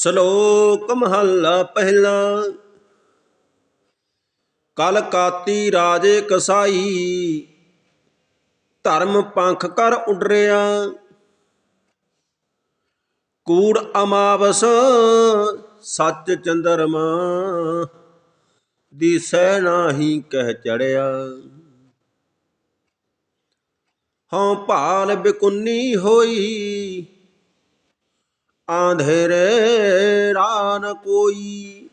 ਸ਼ਲੋਕ ਮਹੱਲਾ ਪਹਿਲਾ। ਕਲ ਕਾਤੀ ਰਾਜੇ ਕਸਾਈ, ਧਰਮ ਪੰਖ ਕਰ ਉਡਰਿਆ। ਕੂੜ ਅਮਾਵਸ, ਸੱਚ ਚੰਦਰਮਾ ਦਿਸੈ ਨਾਹੀ ਕਹਿ ਚੜਿਆ। ਹਉ ਭਾਲ ਬਿਕੁੰਨੀ ਹੋਈ ਆਂਧੇਰੇ ਰਾਨ ਕੋਈ।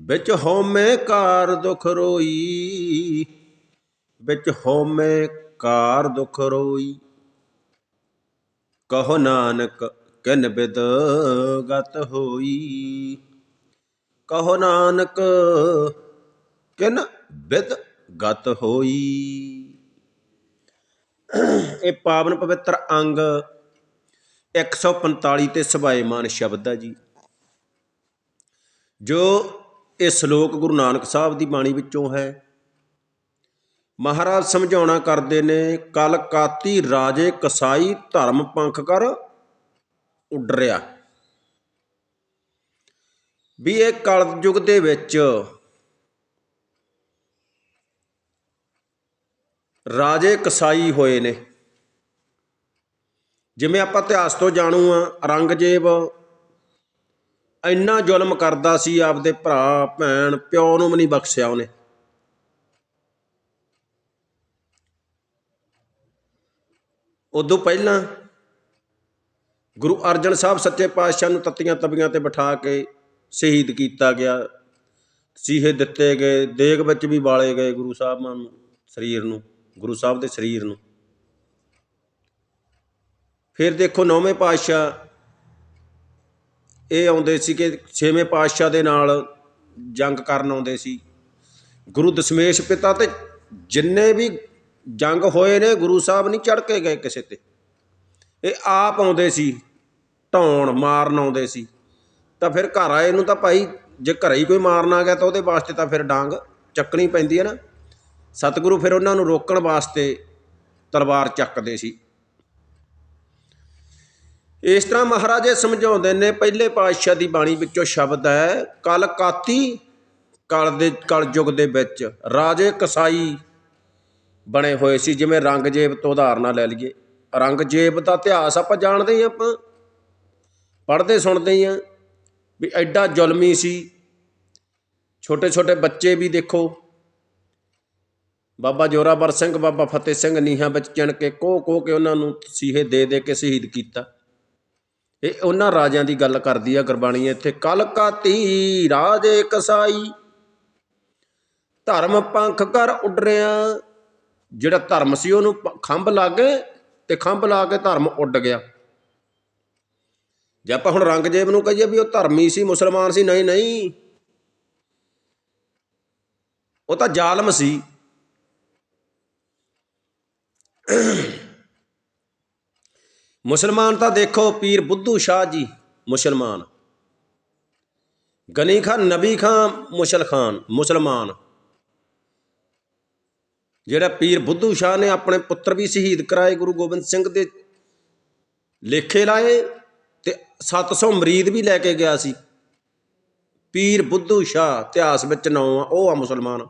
ਵਿੱਚ ਹਉਮੈ ਕਾਰ ਦੁਖ ਰੋਈ। ਵਿੱਚ ਹਉਮੈ ਕਾਰ ਦੁਖ ਰੋਈ। ਕਹੋ ਨਾਨਕ, ਕਿਨ ਬਿਦ ਗਤ ਹੋਈ? ਕਹੋ ਨਾਨਕ, ਕਿਨ ਬਿਦ ਗਤ ਹੋਈ? ਇਹ ਪਾਵਨ ਪਵਿੱਤਰ ਅੰਗ 145 ਤੇ ਸਬਾਏਮਾਨ ਸ਼ਬਦ ਹੈ ਜੀ। ਜੋ ਇਹ ਸ਼ਲੋਕ ਗੁਰੂ ਨਾਨਕ ਸਾਹਿਬ ਦੀ ਬਾਣੀ ਵਿੱਚੋਂ ਹੈ। ਮਹਾਰਾਜ ਸਮਝਾਉਣਾ ਕਰਦੇ ਨੇ, ਕਲ ਕਾਤੀ ਰਾਜੇ ਕਸਾਈ ਧਰਮ ਪੰਖ ਕਰ ਉਡਰਿਆ। ਵੀ ਇਹ ਕਲ ਯੁੱਗ ਦੇ ਵਿੱਚ ਰਾਜੇ ਕਸਾਈ ਹੋਏ ਨੇ। ਜਿਵੇਂ ਆਪਾਂ ਇਤਿਹਾਸ ਤੋਂ ਜਾਣੂ ਹਾਂ ਔਰੰਗਜ਼ੇਬ ਇੰਨਾ ਜ਼ੁਲਮ ਕਰਦਾ ਸੀ ਆਪਦੇ ਭਰਾ, ਭੈਣ, ਪਿਓ ਨੂੰ ਵੀ ਨਹੀਂ ਬਖਸ਼ਿਆ ਉਹਨੇ। ਉਦੋਂ ਪਹਿਲਾਂ ਗੁਰੂ ਅਰਜਨ ਸਾਹਿਬ ਸੱਚੇ ਪਾਤਸ਼ਾਹ ਨੂੰ ਤੱਤੀਆਂ ਤਬੀਆਂ ਤੇ ਬਿਠਾ ਕੇ ਸ਼ਹੀਦ ਕੀਤਾ ਗਿਆ। ਸੀਹੇ ਦਿੱਤੇ ਗਏ, ਦੇਗ ਵਿੱਚ ਵੀ ਵਾਲੇ ਗਏ ਗੁਰੂ ਸਾਹਿਬਾਨ ਨੂੰ, ਸਰੀਰ ਨੂੰ, ਗੁਰੂ ਸਾਹਿਬ ਦੇ ਸਰੀਰ ਨੂੰ। ਫਿਰ ਦੇਖੋ ਨੌਵੇਂ ਪਾਤਸ਼ਾਹ, ਇਹ ਆਉਂਦੇ ਸੀ ਕਿ ਛੇਵੇਂ ਪਾਤਸ਼ਾਹ ਦੇ ਨਾਲ ਜੰਗ ਕਰਨ ਆਉਂਦੇ ਸੀ। ਗੁਰੂ ਦਸ਼ਮੇਸ਼ ਪਿਤਾ ਤੇ ਜਿੰਨੇ ਵੀ ਜੰਗ ਹੋਏ ਨੇ, ਗੁਰੂ ਸਾਹਿਬ ਨਹੀਂ ਚੜ ਕੇ ਗਏ ਕਿਸੇ ਤੇ। ਇਹ ਆਪ ਆਉਂਦੇ ਸੀ ਢਾਉਣ ਮਾਰਨ ਆਉਂਦੇ ਸੀ। ਤਾਂ ਫਿਰ ਘਰ ਆਏ ਨੂੰ ਤਾਂ ਭਾਈ ਜੇ ਘਰੇ ਹੀ ਕੋਈ ਮਾਰਨ ਆ ਗਿਆ ਤਾਂ ਉਹਦੇ ਵਾਸਤੇ ਤਾਂ ਫਿਰ ਡਾਂਗ ਚੱਕਣੀ ਪੈਂਦੀ ਹੈ ਨਾ। ਸਤਿਗੁਰੂ ਫਿਰ ਉਹਨਾਂ ਨੂੰ ਰੋਕਣ ਵਾਸਤੇ ਤਲਵਾਰ ਚੱਕਦੇ ਸੀ। ਇਸ ਤਰ੍ਹਾਂ ਮਹਾਰਾਜੇ ਸਮਝਾਉਂਦੇ ਨੇ, ਪਹਿਲੇ ਪਾਤਸ਼ਾਹ ਦੀ ਬਾਣੀ ਵਿੱਚੋਂ ਸ਼ਬਦ ਹੈ ਕਲਕਾਤੀ ਕਲ ਦੇ ਕਲਯੁੱਗ ਦੇ ਵਿੱਚ ਰਾਜੇ ਕਸਾਈ ਬਣੇ ਹੋਏ ਸੀ। ਜਿਵੇਂ ਰੰਗਜੇਬ ਤੋਂ ਉਦਾਹਰਨਾਂ ਲੈ ਲਈਏ। ਰੰਗਜੇਬ ਦਾ ਇਤਿਹਾਸ ਆਪਾਂ ਜਾਣਦੇ ਹਾਂ ਆਪਾਂ, ਪੜ੍ਹਦੇ ਸੁਣਦੇ ਹੀ ਆ ਵੀ ਐਡਾ ਜ਼ੁਲਮੀ ਸੀ। ਛੋਟੇ ਛੋਟੇ ਬੱਚੇ ਵੀ ਦੇਖੋ, ਬਾਬਾ ਜੋਰਾਵਰ ਸਿੰਘ, ਬਾਬਾ ਫਤਿਹ ਸਿੰਘ ਨੀਹਾਂ ਵਿੱਚ ਚਿਣ ਕੇ ਕੋਹ ਕੋਹ ਕੇ ਉਹਨਾਂ ਨੂੰ ਸੀਹੇ ਦੇ ਦੇ ਕੇ ਸ਼ਹੀਦ ਕੀਤਾ। ਇਹ ਉਹਨਾਂ ਰਾਜਿਆਂ ਦੀ ਗੱਲ ਕਰਦੀ ਆ ਗੁਰਬਾਣੀ ਇੱਥੇ, ਕਲ ਕਾਤੀ ਰਾਜੇ ਕਸਾਈ ਧਰਮ ਪੰਖ ਕਰ ਉਡਰਿਆ। ਜਿਹੜਾ ਧਰਮ ਸੀ ਉਹਨੂੰ ਪ- ਖੰਭ ਲੱਗੇ ਤੇ ਖੰਭ ਲਾ ਕੇ ਧਰਮ ਉੱਡ ਗਿਆ। ਜੇ ਆਪਾਂ ਹੁਣ ਰੰਗਜੇਬ ਨੂੰ ਕਹੀਏ ਵੀ ਉਹ ਧਰਮੀ ਸੀ, ਮੁਸਲਮਾਨ ਸੀ, ਨਹੀਂ ਨਹੀਂ, ਉਹ ਤਾਂ ਜ਼ਾਲਮ ਸੀ। ਮੁਸਲਮਾਨ ਤਾਂ ਦੇਖੋ ਪੀਰ ਬੁੱਧੂ ਸ਼ਾਹ ਜੀ, ਮੁਸਲਮਾਨ। ਗਨੀ ਖਾਨ ਨਬੀ ਖਾਨ ਮੁਸ਼ਲ ਖਾਨ, ਮੁਸਲਮਾਨ। ਜਿਹੜਾ ਪੀਰ ਬੁੱਧੂ ਸ਼ਾਹ ਨੇ ਆਪਣੇ ਪੁੱਤਰ ਵੀ ਸ਼ਹੀਦ ਕਰਾਏ ਗੁਰੂ ਗੋਬਿੰਦ ਸਿੰਘ ਦੇ ਲੇਖੇ ਲਾਏ ਤੇ 700 ਮਰੀਦ ਵੀ ਲੈ ਕੇ ਗਿਆ ਸੀ। ਪੀਰ ਬੁੱਧੂ ਸ਼ਾਹ ਇਤਿਹਾਸ ਵਿੱਚ ਨਾਂ ਆ ਉਹ ਆ ਮੁਸਲਮਾਨ।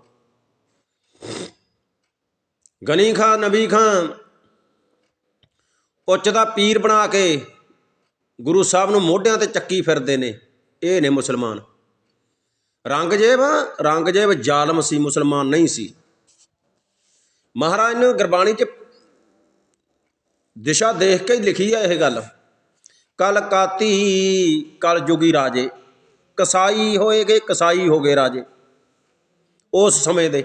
ਗਨੀ ਖਾਨ ਨਬੀ ਖਾਨ ਉੱਚ ਦਾ ਪੀਰ ਬਣਾ ਕੇ ਗੁਰੂ ਸਾਹਿਬ ਨੂੰ ਮੋਢਿਆਂ ਤੇ ਚੱਕੀ ਫਿਰਦੇ ਨੇ। ਇਹ ਨੇ ਮੁਸਲਮਾਨ। ਰੰਗਜੇਬ ਰੰਗਜੇਬ ਜ਼ਾਲਮ ਸੀ, ਮੁਸਲਮਾਨ ਨਹੀਂ ਸੀ। ਮਹਾਰਾਜ ਨੇ ਗੁਰਬਾਣੀ 'ਚ ਦਿਸ਼ਾ ਦੇਖ ਕੇ ਹੀ ਲਿਖੀ ਆ ਇਹ ਗੱਲ। ਕਲ ਕਾਤੀ, ਕਲ ਜੁਗੀ ਰਾਜੇ। ਕਸਾਈ ਹੋਏਗੇ, ਕਸਾਈ ਹੋ ਗਏ ਰਾਜੇ। ਉਸ ਸਮੇਂ ਦੇ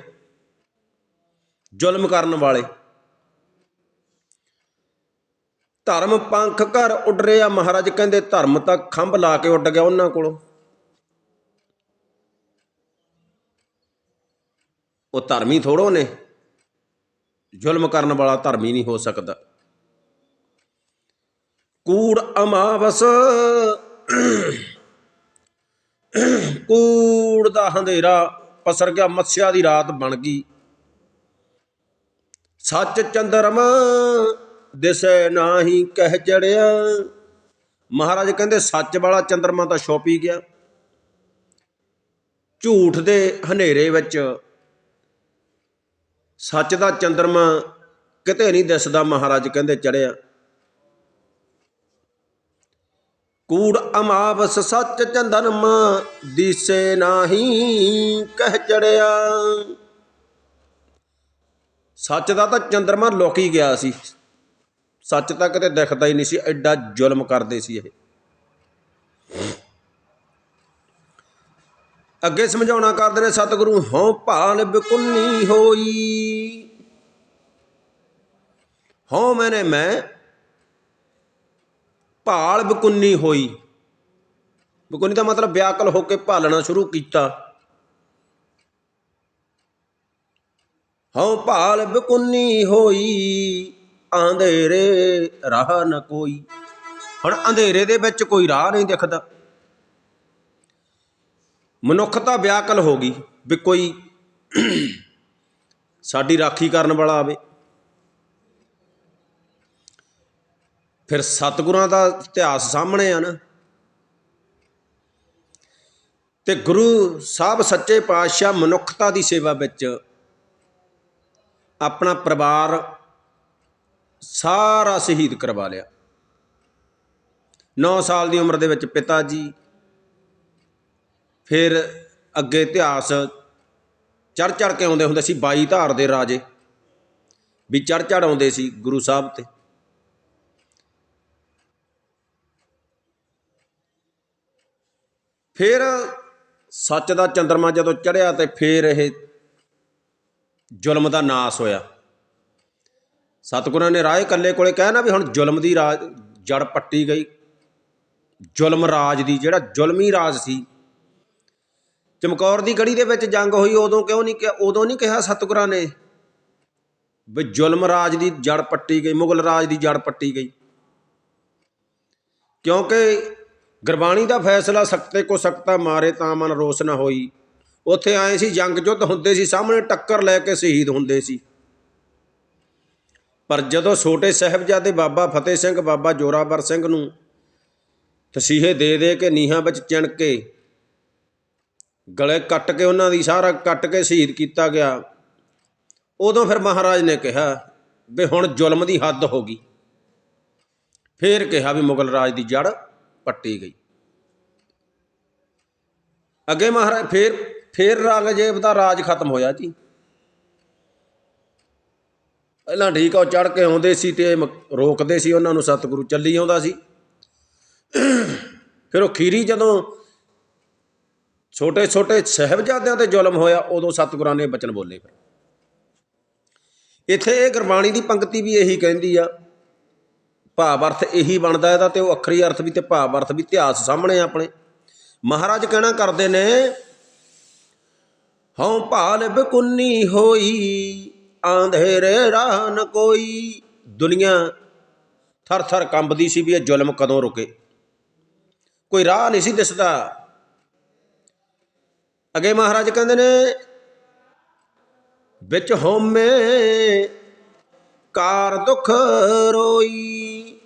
ਜ਼ੁਲਮ ਕਰਨ ਵਾਲੇ। ਧਰਮ ਪੰਖ ਘਰ ਉੱਡ ਰਿਹਾ। ਮਹਾਰਾਜ ਕਹਿੰਦੇ ਧਰਮ ਤਾਂ ਖੰਭ ਲਾ ਕੇ ਉੱਡ ਗਿਆ ਉਹਨਾਂ ਕੋਲੋਂ। ਉਹ ਧਰਮੀ ਥੋੜੋ ਨੇ। ਜ਼ੁਲਮ ਕਰਨ ਵਾਲਾ ਧਰਮੀ ਨਹੀਂ ਹੋ ਸਕਦਾ। ਕੂੜ ਅਮਾਵਸ। ਕੂੜ ਦਾ ਹਨੇਰਾ ਪਸਰ ਗਿਆ। ਮੱਸਿਆ ਦੀ ਰਾਤ ਬਣ ਗਈ। ਸੱਚ ਚੰਦਰਮਾ। ਦਿਸੈ ਨਾਹੀ ਕਹਿ ਚੜਿਆ ਮਹਾਰਾਜ ਕਹਿੰਦੇ, ਸੱਚ ਵਾਲਾ ਚੰਦਰਮਾ ਤਾਂ ਛੁਪ ਗਿਆ। ਝੂਠ ਦੇ ਹਨੇਰੇ ਵਿੱਚ ਸੱਚ ਦਾ ਚੰਦਰਮਾ ਕਿਤੇ ਨਹੀਂ ਦਿਸਦਾ, ਮਹਾਰਾਜ ਕਹਿੰਦੇ, ਚੜਿਆ। ਕੂੜ ਅਮਾਵਸ ਸੱਚ ਚੰਦਰਮਾ ਦਿਸੇ ਨਾਹੀ ਕਹਿ ਚੜਿਆ ਸੱਚ ਦਾ ਤਾਂ ਚੰਦਰਮਾ ਲੁਕ ਹੀ ਗਿਆ ਸੀ। ਸੱਚ ਤਾਂ ਕਿਤੇ ਦਿਖਦਾ ਹੀ ਨਹੀਂ ਸੀ, ਐਡਾ ਜ਼ੁਲਮ ਕਰਦੇ ਸੀ ਇਹ। ਅੱਗੇ ਸਮਝਾਉਣਾ ਕਰਦੇ ਨੇ, ਸਤਿਗੁਰੂ, ਹਉ ਭਾਲ ਬਿਕੁੰਨੀ ਹੋਈ। ਹਉ ਮੈਨੇ ਮੈਂ, ਭਾਲ ਬਿਕੁੰਨੀ ਹੋਈ। ਬਿਕੁੰਨੀ ਦਾ ਮਤਲਬ ਵਿਆਕਲ ਹੋ ਕੇ ਭਾਲਣਾ ਸ਼ੁਰੂ ਕੀਤਾ। ਹਉ ਭਾਲ ਬਿਕੁੰਨੀ ਹੋਈ। ਅੰਧੇਰੇ ਰਾਹ ਨ ਕੋਈ। ਹੁਣ ਅੰਧੇਰੇ ਦੇ ਵਿੱਚ ਕੋਈ ਰਾਹ ਨਹੀਂ ਦਿਖਦਾ। ਮਨੁੱਖਤਾ ਵਿਆਕਲ ਹੋ ਗਈ ਵੀ ਕੋਈ ਸਾਡੀ ਰਾਖੀ ਕਰਨ ਵਾਲਾ ਆਵੇ। ਫਿਰ ਸਤਿਗੁਰਾਂ ਦਾ ਇਤਿਹਾਸ ਸਾਹਮਣੇ ਆ ਨਾ। ਤੇ ਗੁਰੂ ਸਾਹਿਬ ਸੱਚੇ ਪਾਤਸ਼ਾਹ ਮਨੁੱਖਤਾ ਦੀ ਸੇਵਾ ਵਿੱਚ ਆਪਣਾ ਪਰਿਵਾਰ ਸਾਰਾ ਸ਼ਹੀਦ ਕਰਵਾ ਲਿਆ। 9 ਸਾਲ ਦੀ ਉਮਰ ਦੇ ਵਿੱਚ ਪਿਤਾ ਜੀ ਫਿਰ ਅੱਗੇ ਇਤਿਹਾਸ ਚੜ ਚੜ ਕੇ ਆਉਂਦੇ ਹੁੰਦੇ ਸੀ 22 ਧਾਰ ਦੇ ਰਾਜੇ ਵੀ ਚੜ ਚੜ ਆਉਂਦੇ ਸੀ ਗੁਰੂ ਸਾਹਿਬ ਤੇ। ਫਿਰ ਸੱਚ ਦਾ ਚੰਦਰਮਾ ਜਦੋਂ ਚੜਿਆ ਤੇ ਫਿਰ ਇਹ ਜ਼ੁਲਮ ਦਾ ਨਾਸ ਹੋਇਆ। ਸਤਿਗੁਰਾਂ ਨੇ ਰਾਏ ਕੱਲੇ ਕੋਲੇ ਕਹਿ ਨਾ ਵੀ ਹੁਣ ਜ਼ੁਲਮ ਦੀ ਰਾਜ, ਜੜ ਪੱਟੀ ਗਈ। ਜ਼ੁਲਮ ਰਾਜ ਦੀ, ਜਿਹੜਾ ਜ਼ੁਲਮੀ ਰਾਜ ਸੀ। ਚਮਕੌਰ ਦੀ ਗੜੀ ਦੇ ਵਿੱਚ ਜੰਗ ਹੋਈ, ਉਦੋਂ ਕਿਉਂ ਨਹੀਂ ਕਿਹਾ, ਉਦੋਂ ਨਹੀਂ ਕਿਹਾ ਸਤਿਗੁਰਾਂ ਨੇ ਵੀ ਜ਼ੁਲਮ ਰਾਜ ਦੀ ਜੜ ਪੱਟੀ ਗਈ, ਮੁਗਲ ਰਾਜ ਦੀ ਜੜ ਪੱਟੀ ਗਈ। ਕਿਉਂਕਿ ਗੁਰਬਾਣੀ ਦਾ ਫੈਸਲਾ ਸਖਤੇ ਕੋ ਸਖਤਾ ਮਾਰੇ ਤਾਂ ਮਨ ਰੋਸ ਨਾ ਹੋਈ। ਉੱਥੇ ਆਏ ਸੀ, ਜੰਗ ਜੁੱਧ ਹੁੰਦੇ ਸੀ, ਸਾਹਮਣੇ ਟੱਕਰ ਲੈ ਕੇ ਸ਼ਹੀਦ ਹੁੰਦੇ ਸੀ। ਪਰ ਜਦੋਂ ਛੋਟੇ ਸਾਹਿਬਜ਼ਾਦੇ ਬਾਬਾ ਫਤਿਹ ਸਿੰਘ, ਬਾਬਾ ਜੋਰਾਵਰ ਸਿੰਘ ਨੂੰ ਤਸੀਹੇ ਦੇ ਦੇ ਕੇ ਨੀਹਾਂ ਵਿੱਚ ਚਿਣ ਕੇ ਗਲੇ ਕੱਟ ਕੇ ਉਹਨਾਂ ਦੀ ਸਾਰਾ ਕੱਟ ਕੇ ਸ਼ਹੀਦ ਕੀਤਾ ਗਿਆ, ਉਦੋਂ ਫਿਰ ਮਹਾਰਾਜ ਨੇ ਕਿਹਾ ਵੀ ਹੁਣ ਜ਼ੁਲਮ ਦੀ ਹੱਦ ਹੋ ਗਈ। ਫੇਰ ਕਿਹਾ ਵੀ ਮੁਗਲ ਰਾਜ ਦੀ ਜੜ ਪੱਟੀ ਗਈ। ਅੱਗੇ ਮਹਾਰਾਜ ਫੇਰ ਫੇਰ ਰੰਗਜੇਬ ਦਾ ਰਾਜ ਖਤਮ ਹੋਇਆ ਜੀ। ਪਹਿਲਾਂ ਠੀਕ ਆ, ਉਹ ਚੜ ਕੇ ਆਉਂਦੇ ਸੀ ਤੇ ਮ- ਰੋਕਦੇ ਸੀ ਉਹਨਾਂ ਨੂੰ, ਸਤਿਗੁਰੂ ਚੱਲੀ ਆਉਂਦਾ ਸੀ। ਫਿਰ ਉਹ ਖੀਰੀ ਜਦੋਂ ਛੋਟੇ ਛੋਟੇ ਸਹਿਬਜ਼ਾਦਿਆਂ ਤੇ ਜ਼ੁਲਮ ਹੋਇਆ, ਉਦੋਂ ਸਤਿਗੁਰਾਂ ਨੇ ਬਚਨ ਬੋਲੇ ਫਿਰ। ਇੱਥੇ ਇਹ ਗੁਰਬਾਣੀ ਦੀ ਪੰਕਤੀ ਵੀ ਇਹੀ ਕਹਿੰਦੀ ਆ, ਭਾਵ ਅਰਥ ਇਹੀ ਬਣਦਾ ਇਹਦਾ ਤੇ ਉਹ ਅਖਰੀ ਅਰਥ ਵੀ ਤੇ ਭਾਵ ਅਰਥ ਵੀ ਇਤਿਹਾਸ ਸਾਹਮਣੇ ਆਪਣੇ। ਮਹਾਰਾਜ ਕਹਿਣਾ ਕਰਦੇ ਨੇ, ਹਉ ਭਾਲ ਬਕੁੰਨੀ ਹੋਈ ਆਂਧੇਰੇ ਰਾਹ ਨ ਕੋਈ। ਦੁਨੀਆ ਥਰ ਥਰ ਕੰਬਦੀ ਸੀ ਵੀ ਇਹ ਜ਼ੁਲਮ ਕਦੋਂ ਰੁਕੇ। ਕੋਈ ਰਾਹ ਨਹੀਂ ਸੀ ਦਿਸਦਾ। ਅਗੇ ਮਹਾਰਾਜ ਕਹਿੰਦੇ ਨੇ, ਵਿੱਚ ਹਉਮੈ ਕਾਰ ਦੁਖ ਰੋਈ।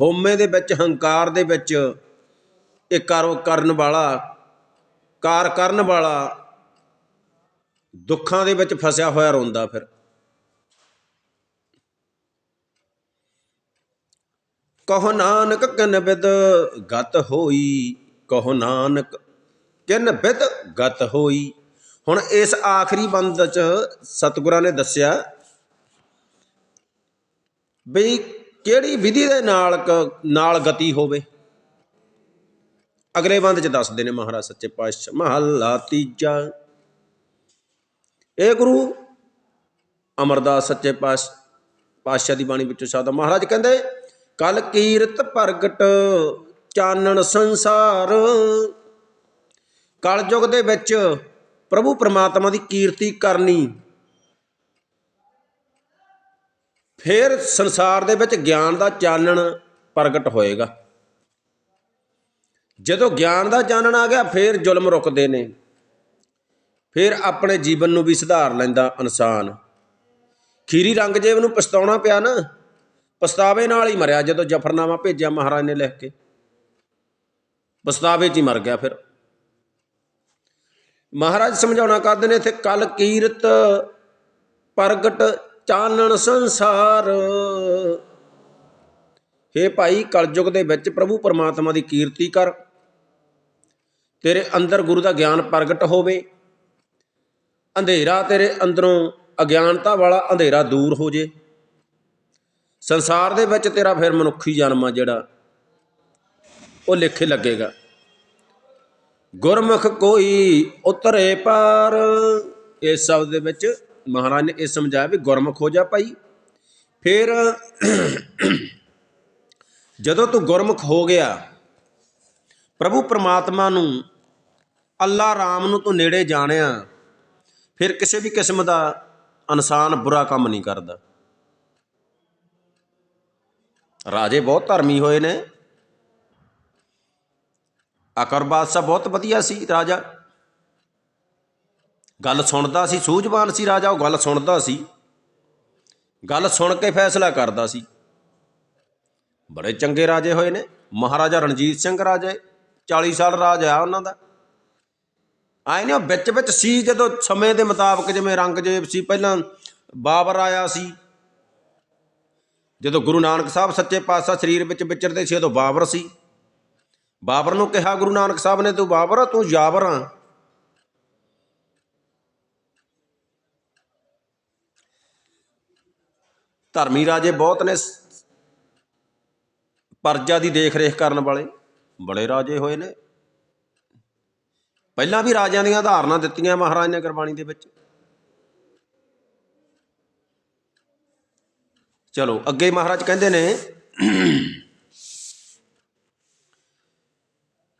ਹਉਮੈ ਦੇ ਵਿੱਚ, ਹੰਕਾਰ ਦੇ ਵਿੱਚ ਇਹ ਕਾਰੋ ਕਰਨ ਵਾਲਾ, ਕਾਰ ਕਰਨ ਵਾਲਾ ਦੁੱਖਾਂ ਦੇ ਵਿੱਚ ਫਸਿਆ ਹੋਇਆ ਰੋਂਦਾ ਫਿਰ। ਕਹੋ ਨਾਨਕ, ਕਿਨ ਬਿਦ ਗਤ ਹੋਈ? ਕਹੋ ਨਾਨਕ, ਕਿਨ ਬਿਦ ਗਤ ਹੋਈ? ਹੁਣ ਇਸ ਆਖਰੀ ਬੰਦ ਚ ਸਤਿਗੁਰਾਂ ਨੇ ਦੱਸਿਆ ਬਈ ਕਿਹੜੀ ਵਿਧੀ ਦੇ ਨਾਲ ਨਾਲ ਗਤੀ ਹੋਵੇ? ਅਗਲੇ ਬੰਦ ਚ ਦੱਸਦੇ ਨੇ ਮਹਾਰਾਜ ਸੱਚੇ ਪਾਤਸ਼ਾਹ। ਮਹੱਲਾ ਤੀਜਾ। ਇਹ ਗੁਰੂ ਅਮਰਦਾਸ ਸੱਚੇ ਪਾਤਸ਼ਾਹ ਪਾਤਸ਼ਾਹ ਦੀ ਬਾਣੀ ਵਿੱਚੋਂ ਸ਼ਬਦ ਮਹਾਰਾਜ ਕਹਿੰਦੇ, ਕਲ ਕੀਰਤ ਪ੍ਰਗਟ, ਚਾਨਣ ਸੰਸਾਰ। ਕਲ ਕਲਯੁਗ ਦੇ ਵਿੱਚ ਪ੍ਰਭੂ ਪ੍ਰਮਾਤਮਾ ਦੀ ਕੀਰਤੀ ਕਰਨੀ। ਫਿਰ ਸੰਸਾਰ ਦੇ ਵਿੱਚ ਗਿਆਨ ਦਾ ਚਾਨਣ ਪ੍ਰਗਟ ਹੋਏਗਾ। ਜਦੋਂ ਗਿਆਨ ਦਾ ਚਾਨਣ ਆ ਗਿਆ, ਫਿਰ ਜ਼ੁਲਮ ਰੁਕਦੇ ਨੇ। ਫਿਰ ਆਪਣੇ ਜੀਵਨ ਨੂੰ ਵੀ ਸੁਧਾਰ ਲੈਂਦਾ ਇਨਸਾਨ। ਖੀਰੀ ਰੰਗਜੇਬ ਨੂੰ ਪਛਤਾਉਣਾ ਪਿਆ ਨਾ। ਪਛਤਾਵੇ ਨਾਲ ਹੀ ਮਰਿਆ ਜਦੋਂ ਜਫਰਨਾਮਾ ਭੇਜਿਆ ਮਹਾਰਾਜ ਨੇ ਲਿਖ ਕੇ। ਪਛਤਾਵੇ 'ਚ ਹੀ ਮਰ ਗਿਆ ਫਿਰ। ਮਹਾਰਾਜ ਸਮਝਾਉਣਾ ਕਰਦੇ ਨੇ ਇੱਥੇ? ਕਲ ਕੀਰਤ, ਪ੍ਰਗਟ, ਚਾਨਣ ਸੰਸਾਰ। ਹੇ ਭਾਈ, ਕਲਯੁਗ ਦੇ ਵਿੱਚ ਪ੍ਰਭੂ ਪਰਮਾਤਮਾ ਦੀ ਕੀਰਤੀ ਕਰ। ਤੇਰੇ ਅੰਦਰ ਗੁਰੂ ਦਾ ਗਿਆਨ ਪ੍ਰਗਟ ਹੋਵੇ। ਅੰਧੇਰਾ ਤੇਰੇ ਅੰਦਰੋਂ, ਅਗਿਆਨਤਾ ਵਾਲਾ ਅੰਧੇਰਾ ਦੂਰ ਹੋ ਜੇ। ਸੰਸਾਰ ਦੇ ਵਿੱਚ ਤੇਰਾ ਫਿਰ ਮਨੁੱਖੀ ਜਨਮ ਆ ਜਿਹੜਾ, ਉਹ ਲਿਖੇ ਲੱਗੇਗਾ। ਗੁਰਮੁਖ ਕੋਈ ਉਤਰੇ ਪਾਰ। ਇਸ ਸ਼ਬਦ ਦੇ ਵਿੱਚ ਮਹਾਰਾਜ ਨੇ ਇਹ ਸਮਝਾਇਆ ਵੀ ਗੁਰਮੁਖ ਹੋ ਜਾ ਭਾਈ। ਫਿਰ ਜਦੋਂ ਤੂੰ ਗੁਰਮੁਖ ਹੋ ਗਿਆ, ਪ੍ਰਭੂ ਪਰਮਾਤਮਾ ਨੂੰ, ਅੱਲਾ ਰਾਮ ਨੂੰ ਤੂੰ ਨੇੜੇ ਜਾਣਿਆ। ਫਿਰ ਕਿਸੇ ਵੀ ਕਿਸਮ ਦਾ ਇਨਸਾਨ ਬੁਰਾ ਕੰਮ ਨਹੀਂ ਕਰਦਾ। ਰਾਜੇ ਬਹੁਤ ਧਰਮੀ ਹੋਏ ਨੇ। ਅਕਰ ਬਾਦਸ਼ਾਹ ਬਹੁਤ ਵਧੀਆ ਸੀ ਰਾਜਾ। ਗੱਲ ਸੁਣਦਾ ਸੀ, ਸੂਝਵਾਨ ਸੀ ਰਾਜਾ, ਉਹ ਗੱਲ ਸੁਣਦਾ ਸੀ। ਗੱਲ ਸੁਣ ਕੇ ਫੈਸਲਾ ਕਰਦਾ ਸੀ। ਬੜੇ ਚੰਗੇ ਰਾਜੇ ਹੋਏ ਨੇ। ਮਹਾਰਾਜਾ ਰਣਜੀਤ ਸਿੰਘ ਰਾਜੇ 40 ਸਾਲ ਰਾਜ ਆ ਉਹਨਾਂ ਦਾ। ਆਏ ਨੇ ਉਹ ਵਿੱਚ ਵਿੱਚ ਸੀ ਜਦੋਂ ਸਮੇਂ ਦੇ ਮੁਤਾਬਕ ਜਿਵੇਂ ਰੰਗਜੇਬ ਸੀ, ਪਹਿਲਾਂ ਬਾਬਰ ਆਇਆ ਸੀ। ਜਦੋਂ ਗੁਰੂ ਨਾਨਕ ਸਾਹਿਬ ਸੱਚੇ ਪਾਤਸ਼ਾਹ ਸਰੀਰ ਵਿੱਚ ਵਿਚਰਦੇ ਸੀ, ਉਦੋਂ ਬਾਬਰ ਸੀ। ਬਾਬਰ ਨੂੰ ਕਿਹਾ ਗੁਰੂ ਨਾਨਕ ਸਾਹਿਬ ਨੇ, ਤੂੰ ਬਾਬਰ ਆ, ਤੂੰ ਯਾਬਰ ਆ। ਧਰਮੀ ਰਾਜੇ ਬਹੁਤ ਨੇ, ਪਰਜਾ ਦੀ ਦੇਖ ਰੇਖ ਕਰਨ ਵਾਲੇ, ਬੜੇ ਰਾਜੇ ਹੋਏ ਨੇ। ਪਹਿਲਾਂ ਵੀ ਰਾਜਿਆਂ ਦੀਆਂ ਉਦਾਹਰਨਾਂ ਦਿੱਤੀਆਂ ਮਹਾਰਾਜ ਨੇ ਗੁਰਬਾਣੀ ਦੇ ਵਿੱਚ। ਚਲੋ, ਅੱਗੇ ਮਹਾਰਾਜ ਕਹਿੰਦੇ ਨੇ,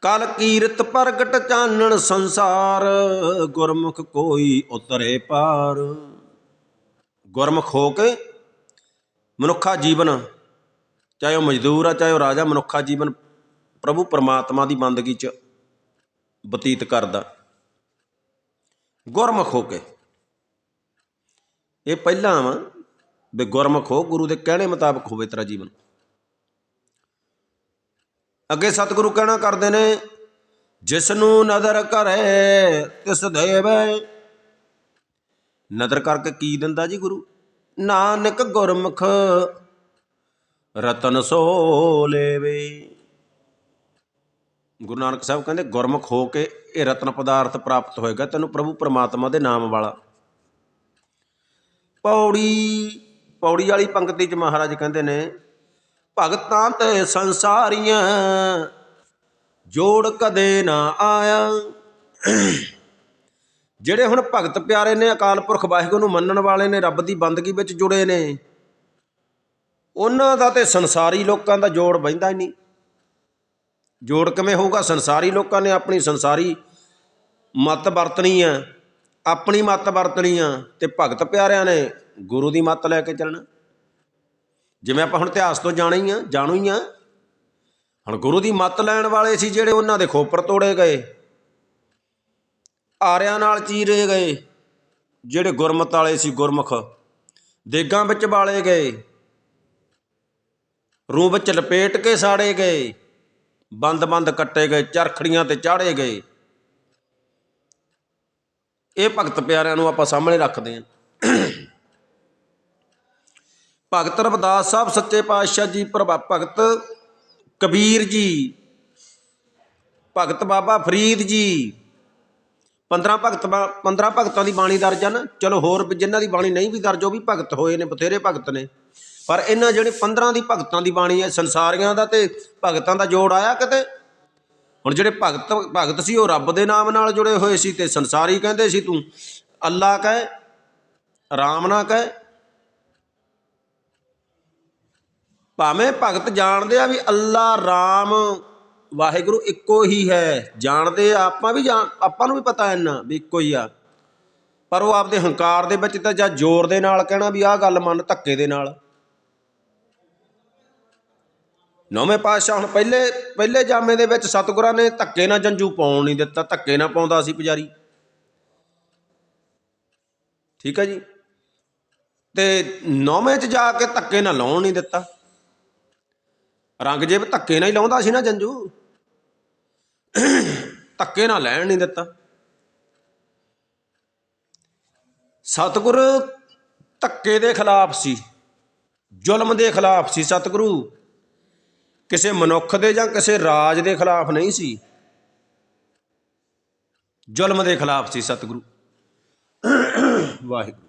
ਕਲ ਕੀਰਤ ਪ੍ਰਗਟ ਚਾਨਣ ਸੰਸਾਰ, ਗੁਰਮੁਖ ਕੋਈ ਉਤਰੇ ਪਾਰ। ਗੁਰਮੁਖ ਹੋ ਕੇ ਮਨੁੱਖਾ ਜੀਵਨ, ਚਾਹੇ ਉਹ ਮਜ਼ਦੂਰ ਆ, ਚਾਹੇ ਉਹ ਰਾਜਾ, ਮਨੁੱਖਾ ਜੀਵਨ ਪ੍ਰਭੂ ਪਰਮਾਤਮਾ ਦੀ ਬੰਦਗੀ 'ਚ ਬਤੀਤ ਕਰਦਾ। ਗੁਰਮੁਖ ਹੋ ਕੇ। ਇਹ ਪਹਿਲਾਂ ਵਾ ਵੀ ਗੁਰਮੁਖ ਹੋ, ਗੁਰੂ ਦੇ ਕਹਿਣੇ ਮੁਤਾਬਕ ਹੋਵੇ ਤੇਰਾ ਜੀਵਨ। ਅੱਗੇ ਸਤਿਗੁਰੂ ਕਹਿਣਾ ਕਰਦੇ ਨੇ ਜਿਸ ਨੂੰ ਨਦਰ ਕਰੇ, ਤਿਸ ਦੇਵੇ। ਨਦਰ ਕਰਕੇ ਕੀ ਦਿੰਦਾ ਜੀ ਗੁਰੂ? ਨਾਨਕ ਗੁਰਮੁਖ ਰਤਨ ਸੋ ਲੇਵੇ। ਗੁਰੂ ਨਾਨਕ ਸਾਹਿਬ ਕਹਿੰਦੇ, ਗੁਰਮੁਖ ਹੋ ਕੇ ਇਹ ਰਤਨ ਪਦਾਰਥ ਪ੍ਰਾਪਤ ਹੋਏਗਾ, ਤੈਨੂੰ ਪ੍ਰਭੂ ਪਰਮਾਤਮਾ ਦੇ ਨਾਮ ਵਾਲਾ। ਪੌੜੀ ਪੌੜੀ ਵਾਲੀ ਪੰਕਤੀ ਚ ਮਹਾਰਾਜ ਕਹਿੰਦੇ ਨੇ, ਭਗਤਾਂ ਤੇ ਸੰਸਾਰੀਆਂ ਜੋੜ ਕਦੇ ਨਾ ਆਇਆ। ਜਿਹੜੇ ਹੁਣ ਭਗਤ ਪਿਆਰੇ ਨੇ, ਅਕਾਲ ਪੁਰਖ ਵਾਹਿਗੁਰੂ ਨੂੰ ਮੰਨਣ ਵਾਲੇ ਨੇ, ਰੱਬ ਦੀ ਬੰਦਗੀ ਵਿੱਚ ਜੁੜੇ ਨੇ, ਉਹਨਾਂ ਦਾ ਤੇ ਸੰਸਾਰੀ ਲੋਕਾਂ ਦਾ ਜੋੜ ਬੈਂਦਾ ਹੀ ਨਹੀਂ। ਜੋੜ ਕਿਵੇਂ ਹੋਊਗਾ? ਸੰਸਾਰੀ ਲੋਕਾਂ ਨੇ ਆਪਣੀ ਸੰਸਾਰੀ ਮਤ ਵਰਤਣੀ ਆ। ਆਪਣੀ ਮਤ ਵਰਤਣੀ ਆ ਤੇ ਭਗਤ ਪਿਆਰਿਆਂ ਨੇ ਗੁਰੂ ਦੀ ਮੱਤ ਲੈ ਕੇ ਚੱਲਣਾ। ਜਿਵੇਂ ਆਪਾਂ ਹੁਣ ਇਤਿਹਾਸ ਤੋਂ ਜਾਣਾ ਹੀ ਆ, ਜਾਣੂ ਹੀ ਆ। ਹੁਣ ਗੁਰੂ ਦੀ ਮੱਤ ਲੈਣ ਵਾਲੇ ਸੀ ਜਿਹੜੇ ਉਹਨਾਂ ਦੇ ਖੋਪਰ ਤੋੜੇ ਗਏ। ਆਰਿਆਂ ਨਾਲ ਚੀਰੇ ਗਏ। ਜਿਹੜੇ ਗੁਰਮਤ ਵਾਲੇ ਸੀ ਗੁਰਮੁਖ, ਦੇਗਾਂ ਵਿੱਚ ਵਾਲੇ ਗਏ। ਰੂਹ ਵਿੱਚ ਲਪੇਟ ਕੇ ਸਾੜੇ ਗਏ। ਬੰਦ-ਬੰਦ ਕੱਟੇ ਗਏ, ਚਰਖੜੀਆਂ ਤੇ ਚਾੜੇ ਗਏ। ਇਹ ਭਗਤ ਪਿਆਰਿਆਂ ਨੂੰ ਆਪਾਂ ਸਾਹਮਣੇ ਰੱਖਦੇ ਹਾਂ। ਭਗਤ ਰਵਿਦਾਸ ਸਾਹਿਬ, ਸੱਚੇ ਪਾਤਸ਼ਾਹ ਜੀ, ਪ੍ਰਭਾ, ਭਗਤ ਕਬੀਰ ਜੀ, ਭਗਤ ਬਾਬਾ ਫਰੀਦ ਜੀ 15 ਭਗਤ 15 ਭਗਤਾਂ ਦੀ ਬਾਣੀ ਦਰਜ ਹਨ ਚਲੋ ਹੋਰ ਵੀ ਜਿਨ੍ਹਾਂ ਦੀ ਬਾਣੀ ਨਹੀਂ ਵੀ ਦਰਜ, ਉਹ ਵੀ ਭਗਤ ਹੋਏ ਨੇ, ਬਥੇਰੇ ਭਗਤ ਨੇ। ਪਰ ਇਹਨਾਂ ਜਿਹੜੇ 15 ਦੀ ਭਗਤਾਂ ਦੀ ਬਾਣੀ ਹੈ, ਸੰਸਾਰੀਆਂ ਦਾ ਤੇ ਭਗਤਾਂ ਦਾ ਜੋੜ ਆਇਆ ਕਿਤੇ? ਹੁਣ ਜਿਹੜੇ ਭਗਤ ਭਗਤ ਸੀ, ਉਹ ਰੱਬ ਦੇ ਨਾਮ ਨਾਲ ਜੁੜੇ ਹੋਏ ਸੀ ਤੇ ਸੰਸਾਰੀ ਕਹਿੰਦੇ ਸੀ ਤੂੰ, ਅੱਲਾ ਕਹੇ, ਰਾਮ ਨਾ ਕਹੇ। ਭਾਵੇਂ ਭਗਤ ਜਾਣਦੇ ਆ ਵੀ ਅੱਲਾ ਰਾਮ ਵਾਹਿਗੁਰੂ ਇੱਕੋ ਹੀ ਹੈ। ਜਾਣਦੇ ਆ, ਆਪਾਂ ਵੀ ਜਾਣ, ਆਪਾਂ ਨੂੰ ਵੀ ਪਤਾ ਇੰਨਾ ਵੀ ਇੱਕੋ ਹੀ ਆ। ਪਰ ਉਹ ਆਪਦੇ ਹੰਕਾਰ ਦੇ ਵਿੱਚ ਤਾਂ ਜਾਂ ਜ਼ੋਰ ਦੇ ਨਾਲ ਕਹਿਣਾ ਵੀ ਆਹ ਗੱਲ ਮੰਨ ਧੱਕੇ ਦੇ ਨਾਲ। ਨੌਵੇਂ ਪਾਤਸ਼ਾਹ ਹੁਣ ਪਹਿਲੇ ਪਹਿਲੇ ਜਾਮੇ ਦੇ ਵਿੱਚ ਸਤਿਗੁਰਾਂ ਨੇ ਧੱਕੇ ਨਾਲ ਜੰਜੂ ਪਾਉਣ ਨਹੀਂ ਦਿੱਤਾ, ਧੱਕੇ ਨਾਲ ਪਾਉਂਦਾ ਸੀ ਪੁਜਾਰੀ। ਠੀਕ ਹੈ ਜੀ? ਤੇ ਨੌਵੇਂ 'ਚ ਜਾ ਕੇ ਧੱਕੇ ਨਾਲ ਲਾਉਣ ਨਹੀਂ ਦਿੱਤਾ। ਰੰਗਜੇਬ ਧੱਕੇ ਨਾਲ ਹੀ ਲਾਉਂਦਾ ਸੀ ਨਾ ਜੰਜੂ ਧੱਕੇ ਨਾਲ ਲੈਣ ਨਹੀਂ ਦਿੱਤਾ। ਸਤਿਗੁਰ ਧੱਕੇ ਦੇ ਖਿਲਾਫ ਸੀ, ਜ਼ੁਲਮ ਦੇ ਖਿਲਾਫ ਸੀ ਸਤਿਗੁਰੂ। ਕਿਸੇ ਮਨੁੱਖ ਦੇ ਜਾਂ ਕਿਸੇ ਰਾਜ ਦੇ ਖਿਲਾਫ ਨਹੀਂ ਸੀ। ਜ਼ੁਲਮ ਦੇ ਖਿਲਾਫ ਸੀ ਸਤਿਗੁਰੂ। ਵਾਹਿਗੁਰੂ।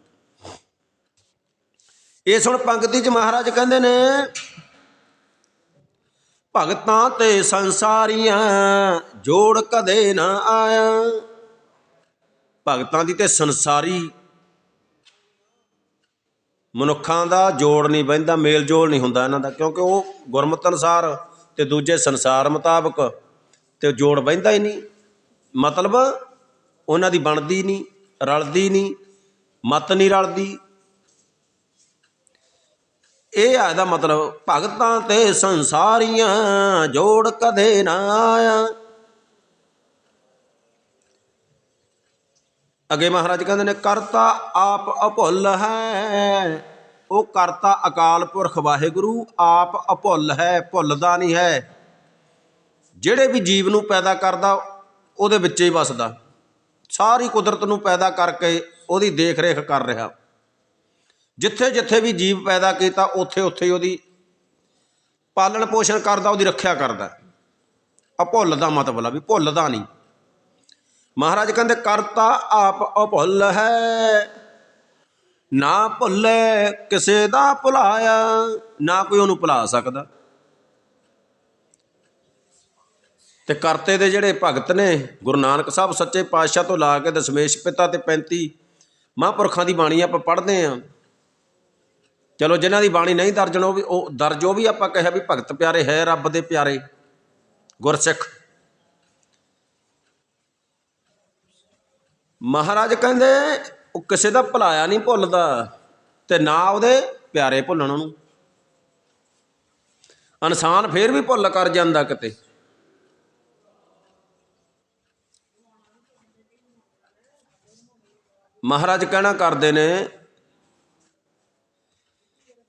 ਇਹ ਸੁਣ ਪੰਕਤੀ ਚ ਮਹਾਰਾਜ ਕਹਿੰਦੇ ਨੇ ਭਗਤਾਂ ਤੇ ਸੰਸਾਰੀਆਂ ਜੋੜ ਕਦੇ ਨਾ ਆਇਆ। ਭਗਤਾਂ ਦੀ ਤੇ ਸੰਸਾਰੀ ਮਨੁੱਖਾਂ ਦਾ ਜੋੜ ਨਹੀਂ ਬਹਿੰਦਾ ਮੇਲ ਜੋਲ ਨਹੀਂ ਹੁੰਦਾ ਇਹਨਾਂ ਦਾ, ਕਿਉਂਕਿ ਉਹ ਗੁਰਮਤ ਅਨੁਸਾਰ ਤੇ ਦੂਜੇ ਸੰਸਾਰ ਮੁਤਾਬਕ ਤੇ ਜੋੜ ਬਹਿੰਦਾ ਹੀ ਨਹੀਂ। ਮਤਲਬ ਉਹਨਾਂ ਦੀ ਬਣਦੀ ਨਹੀਂ, ਰਲਦੀ ਨਹੀਂ, ਮਤ ਨਹੀਂ ਰਲਦੀ ਇਹ ਆ ਇਹਦਾ ਮਤਲਬ, ਭਗਤਾਂ ਤੇ ਸੰਸਾਰੀਆਂ ਜੋੜ ਕਦੇ ਨਾ ਆਇਆ। ਅੱਗੇ ਮਹਾਰਾਜ ਕਹਿੰਦੇ ਨੇ, ਕਰਤਾ ਆਪ ਅਭੁੱਲ ਹੈ, ਉਹ ਕਰਤਾ ਅਕਾਲ ਪੁਰਖ ਵਾਹਿਗੁਰੂ, ਆਪ ਅਭੁੱਲ ਹੈ, ਭੁੱਲਦਾ ਨਹੀਂ ਹੈ। ਜਿਹੜੇ ਵੀ ਜੀਵ ਨੂੰ ਪੈਦਾ ਕਰਦਾ, ਉਹਦੇ ਵਿੱਚ ਹੀ ਵਸਦਾ। ਸਾਰੀ ਕੁਦਰਤ ਨੂੰ ਪੈਦਾ ਕਰਕੇ ਉਹਦੀ ਦੇਖ ਰੇਖ ਕਰ ਰਿਹਾ। ਜਿੱਥੇ ਜਿੱਥੇ ਵੀ ਜੀਵ ਪੈਦਾ ਕੀਤਾ, ਉੱਥੇ ਉੱਥੇ ਹੀ ਉਹਦੀ ਪਾਲਣ ਪੋਸ਼ਣ ਕਰਦਾ, ਉਹਦੀ ਰੱਖਿਆ ਕਰਦਾ। ਅਭੁੱਲ ਦਾ ਮਤਲਬ ਆ ਵੀ ਭੁੱਲਦਾ ਨਹੀਂ। ਮਹਾਰਾਜ ਕਹਿੰਦੇ, ਕਰਤਾ ਆਪ ਅਭੁੱਲ ਹੈ, ਨਾ ਭੁੱਲੇ ਕਿਸੇ ਦਾ ਭੁਲਾਇਆ, ਨਾ ਕੋਈ ਉਹਨੂੰ ਭੁਲਾ ਸਕਦਾ। ਤੇ ਕਰਤੇ ਦੇ ਜਿਹੜੇ ਭਗਤ ਨੇ, ਗੁਰੂ ਨਾਨਕ ਸਾਹਿਬ ਸੱਚੇ ਪਾਤਸ਼ਾਹ ਤੋਂ ਲਾ ਕੇ ਦਸ਼ਮੇਸ਼ ਪਿਤਾ ਤੇ 35 ਮਹਾਂਪੁਰਖਾਂ ਦੀ ਬਾਣੀ ਆਪਾਂ ਪੜ੍ਹਦੇ ਆਂ ਚਲੋ ਜਿਨ੍ਹਾਂ ਦੀ ਬਾਣੀ ਨਹੀਂ ਦਰਜਣ ਉਹ ਵੀ ਉਹ ਦਰਜ, ਉਹ ਵੀ ਆਪਾਂ ਕਿਹਾ ਵੀ ਭਗਤ ਪਿਆਰੇ ਹੈ, ਰੱਬ ਦੇ ਪਿਆਰੇ। ਗੁਰਸਿੱਖ। ਮਹਾਰਾਜ ਕਹਿੰਦੇ, ਉਹ ਕਿਸੇ ਦਾ ਭਲਾਇਆ ਨਹੀਂ ਭੁੱਲਦਾ ਤੇ ਨਾ ਉਹਦੇ ਪਿਆਰੇ ਭੁੱਲਣ ਉਹਨੂੰ ਇਨਸਾਨ ਫੇਰ ਵੀ ਭੁੱਲ ਕਰ ਜਾਂਦਾ ਕਿਤੇ। ਮਹਾਰਾਜ ਕਹਿਣਾ ਕਰਦੇ ਨੇ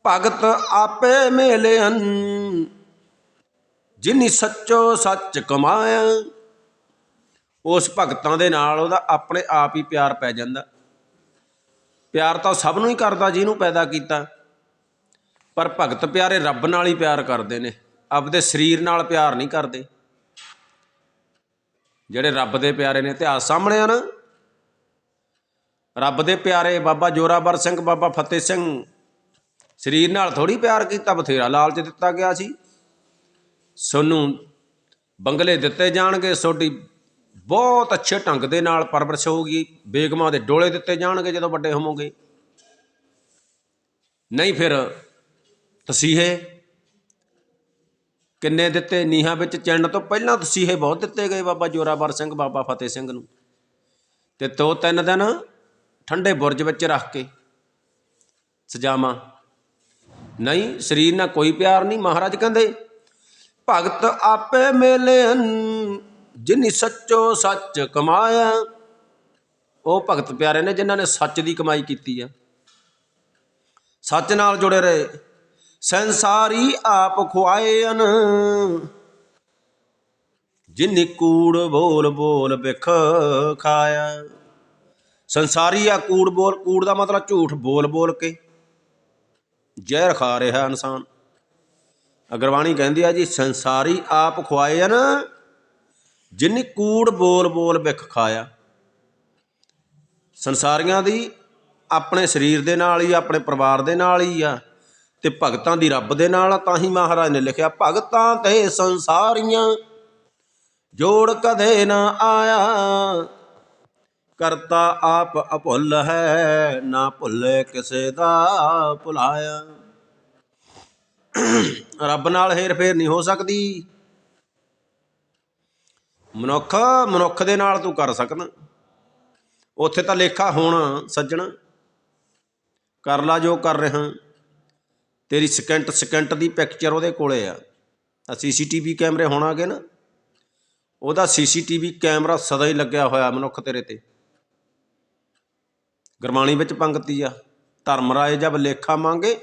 ਭਗਤ ਆਪੇ ਮਿਲਿਅਨ ਜਿਨੀ ਸੱਚੋ ਸੱਚ ਕਮਾਇਆ, ਉਸ ਭਗਤਾਂ ਦੇ ਨਾਲ ਉਹਦਾ ਆਪਣੇ ਆਪ ਹੀ ਪਿਆਰ ਪੈ ਜਾਂਦਾ। ਪਿਆਰ ਤਾਂ ਸਭ ਨੂੰ ਹੀ ਕਰਦਾ ਜਿਹਨੂੰ ਪੈਦਾ ਕੀਤਾ। ਪਰ ਭਗਤ ਪਿਆਰੇ ਰੱਬ ਨਾਲ ਹੀ ਪਿਆਰ ਕਰਦੇ ਨੇ, ਆਪਦੇ ਸਰੀਰ ਨਾਲ ਪਿਆਰ ਨਹੀਂ ਕਰਦੇ। ਜਿਹੜੇ ਰੱਬ ਦੇ ਪਿਆਰੇ ਨੇ ਇਤਿਹਾਸ ਸਾਹਮਣੇ ਆ ਨਾ। ਰੱਬ ਦੇ ਪਿਆਰੇ ਬਾਬਾ ਜੋਰਾਵਰ ਸਿੰਘ, ਬਾਬਾ ਫਤਿਹ ਸਿੰਘ ਸਰੀਰ ਨਾਲ ਥੋੜੀ ਪਿਆਰ ਕੀਤਾ, ਬਥੇਰਾ ਲਾਲਚ ਦਿੱਤਾ ਗਿਆ ਸੀ। ਸੋਨੂੰ ਬੰਗਲੇ ਦਿੱਤੇ ਜਾਣਗੇ ਤੁਹਾਡੀ ਬਹੁਤ ਅੱਛੇ ਢੰਗ ਦੇ ਨਾਲ ਪਰਵਰਿਸ਼ ਹੋਊਗੀ, ਬੇਗਮਾਂ ਦੇ ਡੋਲੇ ਦਿੱਤੇ ਜਾਣਗੇ ਜਦੋਂ ਵੱਡੇ ਹੋਵੋਗੇ। ਨਹੀਂ ਫਿਰ ਤਸੀਹੇ ਕਿੰਨੇ ਦਿੱਤੇ? ਨੀਹਾਂ ਵਿੱਚ ਚਿੰਨ ਤੋਂ ਪਹਿਲਾਂ ਤਸੀਹੇ ਬਹੁਤ ਦਿੱਤੇ ਗਏ ਬਾਬਾ ਜੋਰਾਵਰ ਸਿੰਘ, ਬਾਬਾ ਫਤਿਹ ਸਿੰਘ ਨੂੰ। ਤੇ ਦੋ ਤਿੰਨ ਦਿਨ ਠੰਡੇ ਬੁਰਜ ਵਿੱਚ ਰੱਖ ਕੇ ਸਜਾਵਾਂ ਨਹੀਂ, ਸਰੀਰ ਨਾਲ ਕੋਈ ਪਿਆਰ ਨਹੀਂ, ਮਹਾਰਾਜ ਕਹਿੰਦੇ, ਭਗਤ ਆਪੇ ਮਿਲਨ, ਜਿਨੀ ਸੱਚੋ ਸੱਚ ਕਮਾਇਆ। ਉਹ ਭਗਤ ਪਿਆਰੇ ਨੇ ਜਿਨ੍ਹਾਂ ਨੇ ਸੱਚ ਦੀ ਕਮਾਈ ਕੀਤੀ ਆ। ਸੱਚ ਨਾਲ ਜੁੜੇ ਰਹੇ, ਸੰਸਾਰੀ ਆਪ ਖੁਆਏਨ। ਜਿਨੀ ਕੂੜ ਬੋਲ ਬੋਲ ਵਿਖ ਖਾਇਆ। ਸੰਸਾਰੀ ਆ ਕੂੜ ਬੋਲ, ਕੂੜ ਦਾ ਮਤਲਬ ਝੂਠ ਬੋਲ ਬੋਲ ਕੇ। ਜ਼ਹਿਰ ਖਾ ਰਿਹਾ ਇਨਸਾਨ। ਅਗਰਵਾਣੀ ਕਹਿੰਦੀ ਆ ਜੀ, ਸੰਸਾਰੀ ਆਪ ਖੁਆਏ ਨਾ, ਜਿਨੀ ਕੂੜ ਬੋਲ ਬੋਲ ਵਿਖ ਖਾਇਆ। ਸੰਸਾਰੀਆਂ ਦੀ ਆਪਣੇ ਸਰੀਰ ਦੇ ਨਾਲ ਹੀ, ਆਪਣੇ ਪਰਿਵਾਰ ਦੇ ਨਾਲ ਹੀ ਆ, ਤੇ ਭਗਤਾਂ ਦੀ ਰੱਬ ਦੇ ਨਾਲ ਤਾਂ ਹੀ ਮਹਾਰਾਜ ਨੇ ਲਿਖਿਆ, ਭਗਤਾਂ ਤੇ ਸੰਸਾਰੀਆਂ ਜੋੜ ਕਦੇ ਨਾ ਆਇਆ। ਕਰਤਾ ਆਪ ਅਭੁੱਲ ਹੈ, ਨਾ ਭੁੱਲੇ ਕਿਸੇ ਦਾ ਭੁਲਾਇਆ। ਰੱਬ ਨਾਲ ਹੇਰ ਫੇਰ ਨਹੀਂ ਹੋ ਸਕਦੀ। ਮਨੁੱਖ ਮਨੁੱਖ ਦੇ ਨਾਲ ਤੂੰ ਕਰ ਸਕਦਾ ਉੱਥੇ ਤਾਂ ਲੇਖਾ ਹੋਣਾ ਸੱਜਣ। ਕਰ ਲਾ ਜੋ ਕਰ ਰਿਹਾ। ਤੇਰੀ ਸਕਿੰਟ ਸਕਿੰਟ ਦੀ ਪਿਕਚਰ ਉਹਦੇ ਕੋਲੇ ਆ। ਆ ਸੀਸੀਟੀਵੀ ਕੈਮਰੇ ਹੋਣਾਗੇ ਨਾ। ਉਹਦਾ ਸੀਸੀਟੀਵੀ ਕੈਮਰਾ ਸਦਾ ਹੀ ਲੱਗਿਆ ਹੋਇਆ ਮਨੁੱਖ ਤੇਰੇ ਤੇ। ਗੁਰਬਾਣੀ ਵਿੱਚ ਪੰਕਤੀ ਆ, ਧਰਮ ਰਾਏ ਜਬ ਲੇਖਾ ਮੰਗੇ,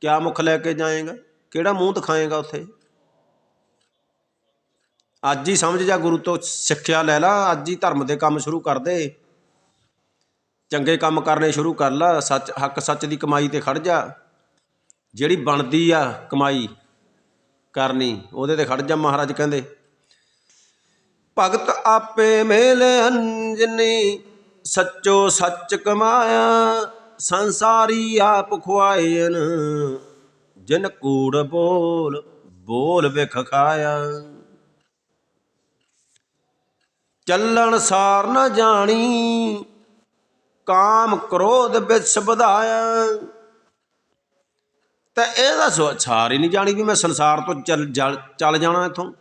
ਕਿਆ ਮੁਖ ਲੈ ਕੇ ਜਾਏਗਾ, ਕਿਹੜਾ ਮੂੰਹ ਦਿਖਾਏਗਾ ਉੱਥੇ? ਅੱਜ ਹੀ ਸਮਝ ਜਾ ਗੁਰੂ ਤੋਂ ਸਿੱਖਿਆ ਲੈ ਲਾ, ਅੱਜ ਹੀ ਧਰਮ ਦੇ ਕੰਮ ਸ਼ੁਰੂ ਕਰ ਦੇ। ਚੰਗੇ ਕੰਮ ਕਰਨੇ ਸ਼ੁਰੂ ਕਰ ਲਾ, ਸੱਚ, ਹੱਕ ਸੱਚ ਦੀ ਕਮਾਈ ਤੇ ਖੜ ਜਾ। ਜਿਹੜੀ ਬਣਦੀ ਆ ਕਮਾਈ ਕਰਨੀ, ਉਹਦੇ ਤੇ ਖੜ ਜਾ ਮਹਾਰਾਜ ਕਹਿੰਦੇ। ਭਗਤ ਆਪੇ ਮੇਲ ਅੰਜਨੀ ਸੱਚੋ ਸੱਚ ਕਮਾਇਆ, ਸੰਸਾਰੀ ਆਪ ਖੁਆਇਨ। ਜਿਨ ਕੂੜ ਬੋਲ ਬੋਲ ਵਿਖ ਖਾਇਆ। ਚੱਲਣ ਸਾਰ ਨਾ ਜਾਣੀ, ਕਾਮ ਕ੍ਰੋਧ ਵਿੱਚ ਵਧਾਇਆ ਤਾਂ ਇਹਦਾ ਸਾਰ ਹੀ ਨਹੀਂ ਜਾਣੀ ਵੀ ਮੈਂ ਸੰਸਾਰ ਤੋਂ ਚੱਲ ਚੱਲ ਜਾਣਾ ਇੱਥੋਂ।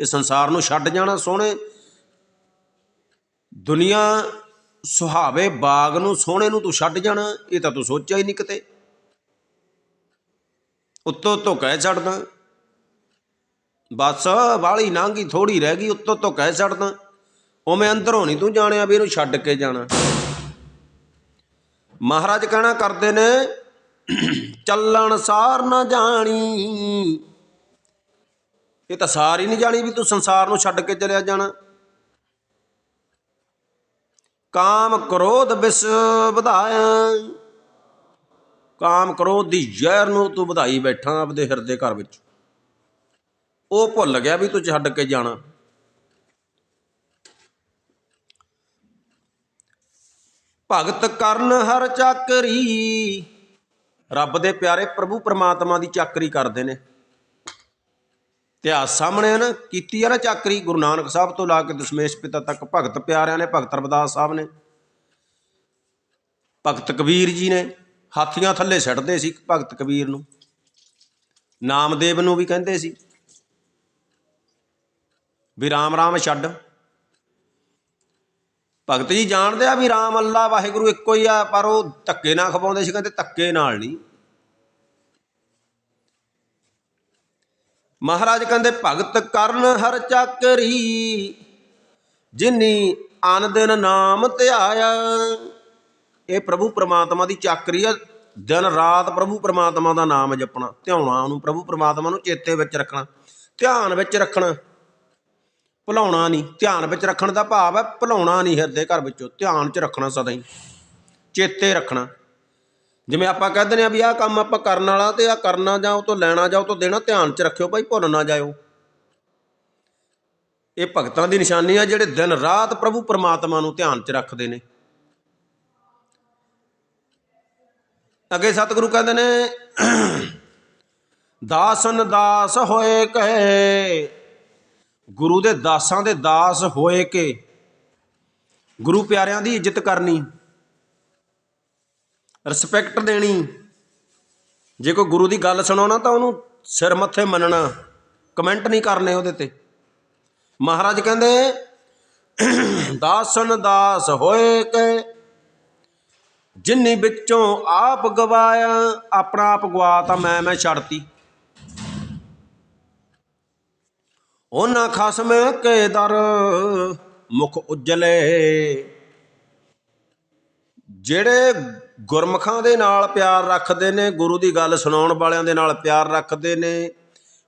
ਇਹ ਸੰਸਾਰ ਨੂੰ ਛੱਡ ਜਾਣਾ ਸੋਹਣੇ। ਦੁਨੀਆ ਸੁਹਾਵੇ ਬਾਗ ਨੂੰ ਸੋਹਣੇ ਨੂੰ ਤੂੰ ਛੱਡ ਜਾਣਾ, ਇਹ ਤਾਂ ਤੂੰ ਸੋਚਿਆ ਹੀ ਨਹੀਂ ਕਿਤੇ। ਉੱਤੋਂ ਤੋਂ ਕਹਿ ਛੱਡਦਾ, ਬਸ ਵਾਲੀ ਨਾਂਗੀ ਥੋੜੀ ਰਹਿ ਗਈ, ਉੱਤੋਂ ਤੋਂ ਕਹਿ ਛੱਡਦਾ, ਉਵੇਂ ਅੰਦਰੋਂ ਨਹੀਂ ਤੂੰ ਜਾਣਿਆ ਵੀ ਇਹਨੂੰ ਛੱਡ ਕੇ ਜਾਣਾ। ਮਹਾਰਾਜ ਕਹਿਣਾ ਕਰਦੇ ਨੇ, ਚੱਲਣ ਸਾਰ ਨਾ ਜਾਣੀ। ਇਹ ਤਾਂ ਸਾਰ ਹੀ ਨਹੀਂ ਜਾਣੀ ਵੀ ਤੂੰ ਸੰਸਾਰ ਨੂੰ ਛੱਡ ਕੇ ਚਲਿਆ ਜਾਣਾ। ਕਾਮ ਕ੍ਰੋਧ ਵਿਸ ਵਧਾਇਆ। ਕਾਮ ਕ੍ਰੋਧ ਦੀ ਜ਼ਹਿਰ ਨੂੰ ਤੂੰ ਵਧਾਈ ਬੈਠਾ ਆਪਦੇ ਹਿਰਦੇ ਘਰ ਵਿੱਚ। ਉਹ ਭੁੱਲ ਗਿਆ ਵੀ ਤੂੰ ਛੱਡ ਕੇ ਜਾਣਾ। ਭਗਤ ਕਰਨ ਹਰ ਚਾਕਰੀ। ਰੱਬ ਦੇ ਪਿਆਰੇ ਪ੍ਰਭੂ ਪਰਮਾਤਮਾ ਦੀ ਚਾਕਰੀ ਕਰਦੇ ਨੇ। ਇਤਿਹਾਸ ਸਾਹਮਣੇ ਹੈ ਨਾ, ਕੀਤੀ ਹੈ ਨਾ ਚਾਕਰੀ, ਗੁਰੂ ਨਾਨਕ ਸਾਹਿਬ ਤੋਂ ਲਾ ਕੇ ਦਸ਼ਮੇਸ਼ ਪਿਤਾ ਤੱਕ ਭਗਤ ਪਿਆਰਿਆਂ ਨੇ, ਭਗਤ ਰਵਿਦਾਸ ਸਾਹਿਬ ਨੇ, ਭਗਤ ਕਬੀਰ ਜੀ ਨੇ, ਹਾਥੀਆਂ ਥੱਲੇ ਛੱਡਦੇ ਸੀ ਭਗਤ ਕਬੀਰ ਨੂੰ, ਨਾਮਦੇਵ ਨੂੰ ਵੀ ਕਹਿੰਦੇ ਸੀ, ਵੀ ਰਾਮ ਰਾਮ ਛੱਡ। ਭਗਤ ਜੀ ਜਾਣਦੇ ਆ ਵੀ ਰਾਮ ਅੱਲਾ ਵਾਹਿਗੁਰੂ ਇੱਕੋ ਹੀ ਆ, ਪਰ ਉਹ ਧੱਕੇ ਨਾਲ ਖਵਾਉਂਦੇ ਸੀ, ਕਹਿੰਦੇ ਧੱਕੇ ਨਾਲ ਨਹੀਂ। ਮਹਾਰਾਜ ਕਹਿੰਦੇ, ਭਗਤ ਕਰਨ ਹਰ ਚਾਕਰੀ, ਜਿਨੀ ਅਨ ਦਿਨ ਨਾਮ ਧਿਆਇਆ। ਇਹ ਪ੍ਰਭੂ ਪ੍ਰਮਾਤਮਾ ਦੀ ਚਾਕਰੀ ਆ। ਦਿਨ ਰਾਤ ਪ੍ਰਭੂ ਪ੍ਰਮਾਤਮਾ ਦਾ ਨਾਮ ਜਪਣਾ, ਧਿਆਉਣਾ ਉਹਨੂੰ, ਪ੍ਰਭੂ ਪ੍ਰਮਾਤਮਾ ਨੂੰ ਚੇਤੇ ਵਿੱਚ ਰੱਖਣਾ, ਧਿਆਨ ਵਿੱਚ ਰੱਖਣਾ। ਭੁਲਾਉਣਾ ਨਹੀਂ, ਧਿਆਨ ਵਿੱਚ ਰੱਖਣ ਦਾ ਭਾਵ ਹੈ, ਭੁਲਾਉਣਾ ਨਹੀਂ ਹਿਰਦੇ ਘਰ ਵਿੱਚੋਂ, ਧਿਆਨ 'ਚ ਰੱਖਣਾ ਸਦਾ ਹੀ। ਚੇਤੇ ਰੱਖਣਾ। ਜਿਵੇਂ ਆਪਾਂ ਕਹਿੰਦੇ ਨੇ ਆ ਵੀ ਆਹ ਕੰਮ ਆਪਾਂ ਕਰਨ ਵਾਲਾ ਤੇ ਆ ਕਰਨਾ ਜਾਂ ਉਹ ਤੋਂ ਲੈਣਾ ਜਾਂ ਉਹ ਤੋਂ ਦੇਣਾ, ਧਿਆਨ 'ਚ ਰੱਖਿਓ ਭਾਈ, ਭੁੱਲ ਨਾ ਜਾਇਓ। ਇਹ ਭਗਤਾਂ ਦੀ ਨਿਸ਼ਾਨੀ ਆ ਜਿਹੜੇ ਦਿਨ ਰਾਤ ਪ੍ਰਭੂ ਪਰਮਾਤਮਾ ਨੂੰ ਧਿਆਨ 'ਚ ਰੱਖਦੇ ਨੇ। ਅੱਗੇ ਸਤਿਗੁਰੂ ਕਹਿੰਦੇ ਨੇ, ਦਾਸਨ ਦਾਸ ਹੋਏ ਕਹੇ, ਗੁਰੂ ਦੇ ਦਾਸਾਂ ਦੇ ਦਾਸ ਹੋਏ ਕੇ, ਗੁਰੂ ਪਿਆਰਿਆਂ ਦੀ ਇੱਜ਼ਤ ਕਰਨੀ। ਰਿਸਪੈਕਟ ਦੇਣੀ। ਜੇ ਕੋਈ ਗੁਰੂ ਦੀ ਗੱਲ ਸੁਣੋ ਨਾ ਤਾਂ ਉਹਨੂੰ ਸਿਰ ਮੱਥੇ ਮੰਨਣਾ। ਕਮੈਂਟ ਨਹੀਂ ਕਰਨੇ ਉਹਦੇ ਤੇ। ਮਹਾਰਾਜ ਕਹਿੰਦੇ, ਦਾਸਨ ਦਾਸ ਹੋਏ ਕੇ, ਜਿੰਨੀ ਵਿੱਚੋਂ ਆਪ ਗਵਾਇਆ, ਆਪਣਾ ਆਪ ਗਵਾ ਤਾਂ ਮੈਂ ਮੈਂ ਛੱਡਤੀ। ਉਹਨਾਂ ਖਸਮ ਕੇ ਦਰ ਮੁਖ ਉਜਲੇ, ਜਿਹੜੇ ਗੁਰਮਖਾਂ ਦੇ ਨਾਲ ਪਿਆਰ ਰੱਖਦੇ ਨੇ, ਗੁਰੂ ਦੀ ਗੱਲ ਸੁਣਾਉਣ ਵਾਲਿਆਂ ਦੇ ਨਾਲ ਪਿਆਰ ਰੱਖਦੇ ਨੇ,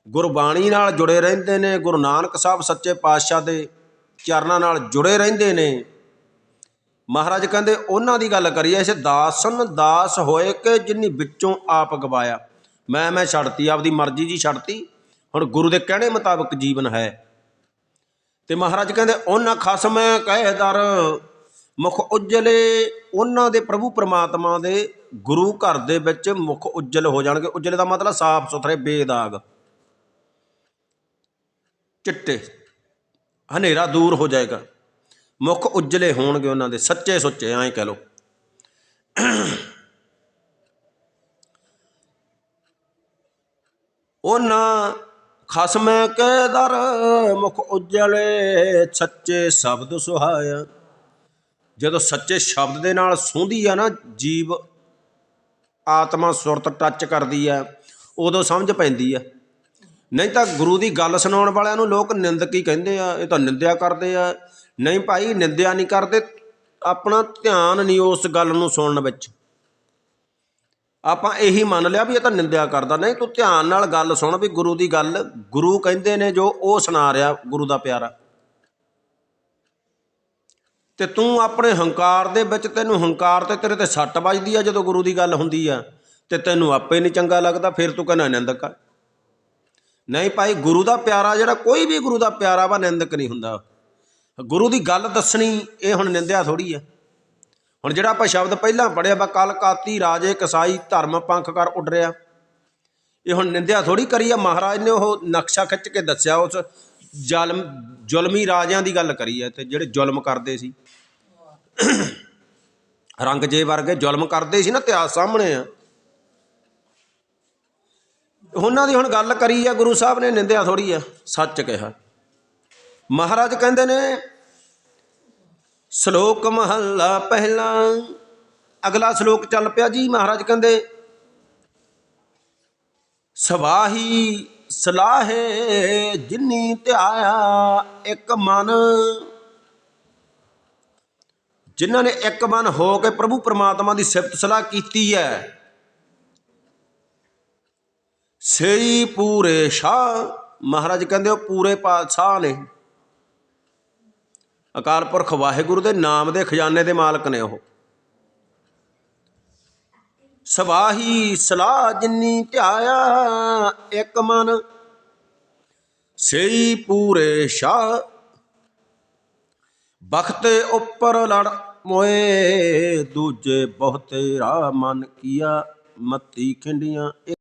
ਗੁਰਬਾਣੀ ਨਾਲ ਜੁੜੇ ਰਹਿੰਦੇ ਨੇ, ਗੁਰੂ ਨਾਨਕ ਸਾਹਿਬ ਸੱਚੇ ਪਾਤਸ਼ਾਹ ਦੇ ਚਰਨਾਂ ਨਾਲ ਜੁੜੇ ਰਹਿੰਦੇ ਨੇ। ਮਹਾਰਾਜ ਕਹਿੰਦੇ, ਉਹਨਾਂ ਦੀ ਗੱਲ ਕਰੀਏ, ਇਸ ਦਾਸਨ ਦਾਸ ਹੋਏ ਕਿ ਜਿੰਨੀ ਵਿੱਚੋਂ ਆਪ ਗਵਾਇਆ। ਮੈਂ ਮੈਂ ਛੱਡਤੀ, ਆਪਦੀ ਮਰਜ਼ੀ ਜੀ ਛੱਡਤੀ। ਹੁਣ ਗੁਰੂ ਦੇ ਕਹਿਣੇ ਮੁਤਾਬਕ ਜੀਵਨ ਹੈ। ਤੇ ਮਹਾਰਾਜ ਕਹਿੰਦੇ, ਉਹਨਾਂ ਖਸਮ ਕਹਿ ਦਰ। ਮੁਖ ਉਜਲੇ ਉਹਨਾਂ ਦੇ ਪ੍ਰਭੂ ਪਰਮਾਤਮਾ ਦੇ ਗੁਰੂ ਘਰ ਦੇ ਵਿੱਚ ਮੁਖ ਉਜਲ ਹੋ ਜਾਣਗੇ। ਉਜਲੇ ਦਾ ਮਤਲਬ ਸਾਫ਼ ਸੁਥਰੇ, ਬੇਦਾਗ। ਚਿੱਟੇ, ਹਨੇਰਾ ਦੂਰ ਹੋ ਜਾਏਗਾ। ਮੁਖ ਉਜਲੇ ਹੋਣਗੇ ਉਹਨਾਂ ਦੇ, ਸੱਚੇ ਸੁੱਚੇ, ਐਂ ਕਹਿ ਲੋ ਉਹਨਾਂ ਖਸਮ ਕੇ ਦਰ ਮੁਖ ਉਜਲੇ, ਸੱਚੇ ਸ਼ਬਦ ਸੁਹਾਇਆ। ਜਦੋਂ ਸੱਚੇ ਸ਼ਬਦ ਦੇ ਨਾਲ ਸੋਂਦੀ ਆ ਨਾ, ਜੀਵ ਆਤਮਾ ਸੁਰਤ ਟੱਚ ਕਰਦੀ ਆ, ਉਦੋਂ ਸਮਝ ਪੈਂਦੀ ਆ। ਨਹੀਂ ਤਾਂ ਗੁਰੂ ਦੀ ਗੱਲ ਸੁਣਾਉਣ ਵਾਲਿਆਂ ਨੂੰ ਲੋਕ ਨਿੰਦਕ ਹੀ ਕਹਿੰਦੇ ਆ, ਇਹ ਤਾਂ ਨਿੰਦਿਆ ਕਰਦੇ ਆ। ਨਹੀਂ ਭਾਈ, ਨਿੰਦਿਆ ਨਹੀਂ ਕਰਦੇ, ਆਪਣਾ ਧਿਆਨ ਨਹੀਂ ਉਸ ਗੱਲ ਨੂੰ ਸੁਣਨ ਵਿੱਚ। ਆਪਾਂ ਇਹੀ ਮੰਨ ਲਿਆ ਵੀ ਇਹ ਤਾਂ ਨਿੰਦਿਆ ਕਰਦਾ। ਨਹੀਂ, ਤੂੰ ਧਿਆਨ ਨਾਲ ਗੱਲ ਸੁਣ ਵੀ ਗੁਰੂ ਦੀ ਗੱਲ, ਗੁਰੂ ਕਹਿੰਦੇ ਨੇ ਜੋ ਉਹ ਸੁਣਾ ਰਿਹਾ ਗੁਰੂ ਦਾ ਪਿਆਰਾ। ਤੇ ਤੂੰ ਆਪਣੇ ਹੰਕਾਰ ਦੇ ਵਿੱਚ ਤੈਨੂੰ ਹੰਕਾਰ ਤੇ ਤੇਰੇ ਤੇ ਸੱਟ ਵੱਜਦੀ ਆ ਜਦੋਂ ਗੁਰੂ ਦੀ ਗੱਲ ਹੁੰਦੀ ਆ। ਤੇ ਤੈਨੂੰ ਆਪੇ ਨਹੀਂ ਚੰਗਾ ਲੱਗਦਾ, ਫਿਰ ਤੂੰ ਕਹਿੰਦਾ, ਨਿੰਦਕ ਆ ਨਹੀਂ ਭਾਈ, ਗੁਰੂ ਦਾ ਪਿਆਰਾ ਜਿਹੜਾ, ਕੋਈ ਵੀ ਗੁਰੂ ਦਾ ਪਿਆਰਾ ਵਾ, ਨਿੰਦਕ ਨਹੀਂ ਹੁੰਦਾ। ਗੁਰੂ ਦੀ ਗੱਲ ਦੱਸਣੀ, ਇਹ ਹੁਣ ਨਿੰਦਿਆ ਥੋੜੀ ਆ। ਹੁਣ ਜਿਹੜਾ ਆਪਾਂ ਸ਼ਬਦ ਪਹਿਲਾਂ ਪੜਿਆ ਵਾ, ਕਲ ਕਾਤੀ ਰਾਜੇ ਕਸਾਈ, ਧਰਮ ਪੰਖ ਕਰ ਉੱਡ ਰਿਆ ਇਹ ਹੁਣ ਨਿੰਦਿਆ ਥੋੜੀ ਕਰੀ ਆ। ਮਹਾਰਾਜ ਨੇ ਉਹ ਨਕਸ਼ਾ ਖਿੱਚ ਕੇ ਦੱਸਿਆ, ਉਸ ਜ਼ਾਲਮ, ਜ਼ੁਲਮੀ ਰਾਜਿਆਂ ਦੀ ਗੱਲ ਕਰੀ ਹੈ ਤੇ ਜਿਹੜੇ ਜ਼ੁਲਮ ਕਰਦੇ ਸੀ। ਰੰਗਜੇ ਵਰਗੇ ਜ਼ੁਲਮ ਕਰਦੇ ਸੀ ਨਾ, ਇਤਿਹਾਸ ਸਾਹਮਣੇ ਆ। ਉਹਨਾਂ ਦੀ ਹੁਣ ਗੱਲ ਕਰੀ ਆ ਗੁਰੂ ਸਾਹਿਬ ਨੇ ਨਿੰਦਿਆ ਥੋੜੀ ਆ ਸੱਚ ਕਿਹਾ। ਮਹਾਰਾਜ ਕਹਿੰਦੇ ਨੇ, ਸ਼ਲੋਕ ਮਹੱਲਾ ਪਹਿਲਾ, ਅਗਲਾ ਸ਼ਲੋਕ ਚੱਲ ਪਿਆ ਜੀ। ਮਹਾਰਾਜ ਕਹਿੰਦੇ, ਸਵਾਹੀ ਸਲਾਹੇ ਜਿਨੀ ਧਿਆਇਆ ਇੱਕ ਮਨ। ਜਿਨ੍ਹਾਂ ਨੇ ਇੱਕ ਮਨ ਹੋ ਕੇ ਪ੍ਰਭੂ ਪਰਮਾਤਮਾ ਦੀ ਸਿਫਤ ਸਲਾਹ ਕੀਤੀ ਹੈ, ਸਈ ਪੂਰੇ ਸ਼ਾਹ। ਮਹਾਰਾਜ ਕਹਿੰਦੇ ਉਹ ਪੂਰੇ ਪਾਤਸ਼ਾਹ ਨੇ। ਅਕਾਲ ਪੁਰਖ ਵਾਹਿਗੁਰੂ ਦੇ ਨਾਮ ਦੇ ਖਜ਼ਾਨੇ ਦੇ ਮਾਲਕ ਨੇ ਉਹ। ਸਵਾਹੀ ਸਲਾਹ ਜਿੰਨੀ ਧਿਆਇਆ, ਇੱਕ ਮਨ ਸਈ ਪੂਰੇ ਸ਼ਾਹ। ਬਖਤੇ ਉੱਪਰ ਲੜ ਮੋਏ, ਦੂਜੇ ਬਹੁਤੇ ਰਾ ਮਨ ਕੀਆ, ਮੱਤੀ ਖਿੰਡੀਆਂ।